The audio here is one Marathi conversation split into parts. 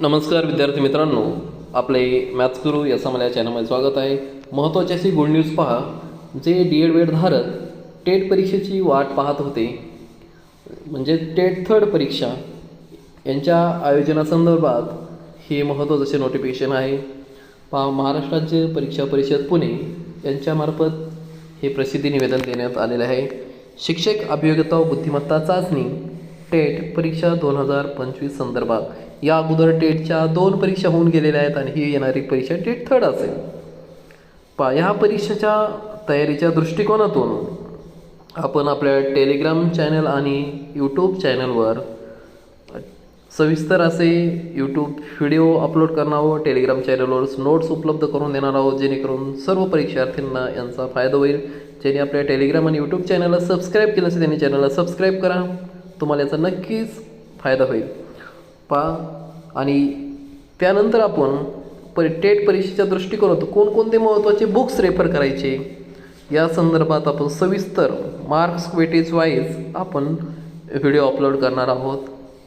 नमस्कार विद्यार्थी मित्रांनो आपले मॅथ्स गुरु या मला या चॅनलमध्ये स्वागत आहे. महत्त्वाची अशी गुड न्यूज पहा जे डी एड वेड धारक टेट परीक्षेची वाट पाहत होते. म्हणजे टेट थर्ड परीक्षा यांच्या आयोजनासंदर्भात हे महत्त्वाचं असे नोटिफिकेशन आहे. पहा महाराष्ट्र राज्य परीक्षा परिषद पुणे यांच्यामार्फत हे प्रसिद्धी निवेदन देण्यात आलेले आहे. शिक्षक अभियोग्यता व बुद्धिमत्ता चाचणी टेट परीक्षा दोन हजार पंचवीस संदर्भात. या अगोदर टेटच्या दोन परीक्षा होऊन गेलेल्या आहेत आणि ही येणारी परीक्षा टेट थर्ड असेल. पा ह्या परीक्षेच्या तयारीच्या दृष्टिकोनातून आपण आपल्या टेलिग्राम चॅनल आणि यूट्यूब चॅनलवर सविस्तर असे यूट्यूब व्हिडिओ अपलोड करणार आहोत टेलिग्राम चॅनलवर नोट्स उपलब्ध करून देणार आहोत जेणेकरून सर्व परीक्षार्थींना यांचा फायदा होईल. ज्यांनी आपल्या टेलिग्राम आणि यूट्यूब चॅनलला सबस्क्राईब केलं असेल त्यांनी चॅनलला सबस्क्राईब करा. तुम्हाला याचा नक्कीच फायदा होईल. पहा आणि त्यानंतर आपण परि टेट परीक्षेच्या दृष्टिकोनातून कोणकोणते महत्त्वाचे बुक्स रेफर करायचे? या संदर्भात आपण सविस्तर मार्क्स वेटेज वाईज आपण व्हिडिओ अपलोड करणार आहोत.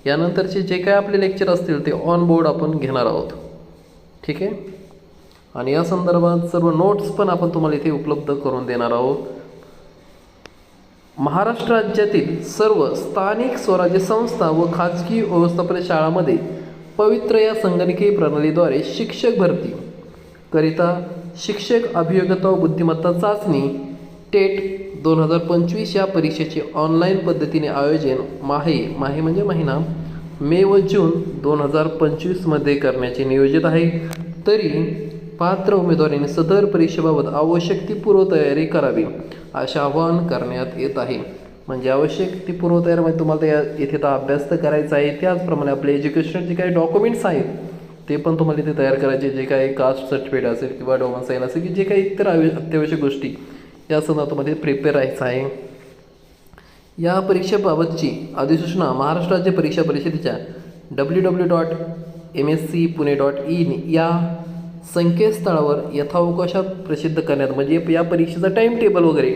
यानंतरचे जे काय आपले लेक्चर असतील ते ऑन बोर्ड आपण घेणार आहोत. ठीक आहे? आणि या संदर्भात सर्व नोट्स पण आपण तुम्हाला इथे उपलब्ध करून देणार आहोत. महाराष्ट्र राज्यातील सर्व स्थानिक स्वराज्य संस्था व खाजगी व्यवस्थापन शाळांमध्ये पवित्र या संगणकीय प्रणालीद्वारे शिक्षक भरती. करिता शिक्षक अभियोग्यता व बुद्धिमत्ता चाचणी टेट दोन हजार पंचवीस या परीक्षेचे ऑनलाईन पद्धतीने आयोजन माहे माहे म्हणजे महिना मे व जून दोन हजार पंचवीसमध्ये करण्याचे नियोजित आहे. तरी पात्र उमेदवारांनी सदर परीक्षेबाबत आवश्यक ती पूर्वतयारी करावी. असे आवाहन करण्यात येत आहे. म्हणजे आवश्यक ती पूर्वतयार म्हणजे तुम्हाला त्या इथे तर अभ्यास तर करायचा आहे. त्याचप्रमाणे आपले एज्युकेशनल जे काही डॉक्युमेंट्स आहेत ते पण तुम्हाला इथे तयार करायचे. जे काही कास्ट सर्टिफिकेट असेल किंवा डोमासाईल असेल की जे काही इतर अत्यावश्यक गोष्टी या संदर्भामध्ये प्रिपेअर राहायचं आहे. या परीक्षेबाबतची अधिसूचना महाराष्ट्र राज्य परीक्षा परिषदेच्या W W dot M S C Pune dot in या संकेतस्थळावर यथावकाशात प्रसिद्ध करण्यात म्हणजे या परीक्षेचा टाईम टेबल वगैरे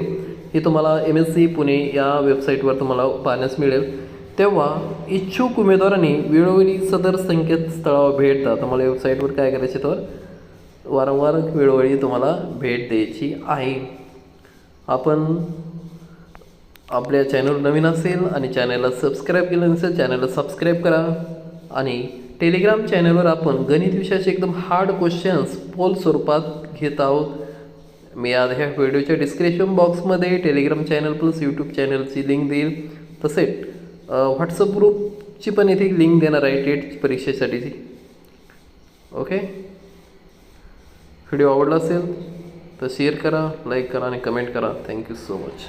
हे तुम्हाला एम एस सी पुणे या वेबसाईटवर तुम्हाला पाहण्यास मिळेल. तेव्हा इच्छुक उमेदवारांनी वेळोवेळी सदर संकेतस्थळावर भेट द्या. तुम्हाला वेबसाईटवर काय करायचे तर वारंवार वेळोवेळी तुम्हाला भेट द्यायची आहे. आपण आपल्या चॅनल नवीन असेल आणि चॅनलला सबस्क्राईब केलं नसेल चॅनलला सबस्क्राईब करा आणि टेलिग्राम चॅनलवर आपण गणित विषयाचे एकदम हार्ड क्वेश्चन्स पोल स्वरूपात घेत आहोत. मी आज ह्या व्हिडिओच्या डिस्क्रिप्शन बॉक्समध्ये टेलिग्राम चॅनल प्लस यूट्यूब चॅनलची लिंक देईल. तसेच व्हॉट्सअप ग्रुपची पण इथे लिंक देणार आहे टेट परीक्षेसाठीची. ओके व्हिडिओ आवडला असेल तर शेअर करा लाईक करा आणि कमेंट करा. Thank you so much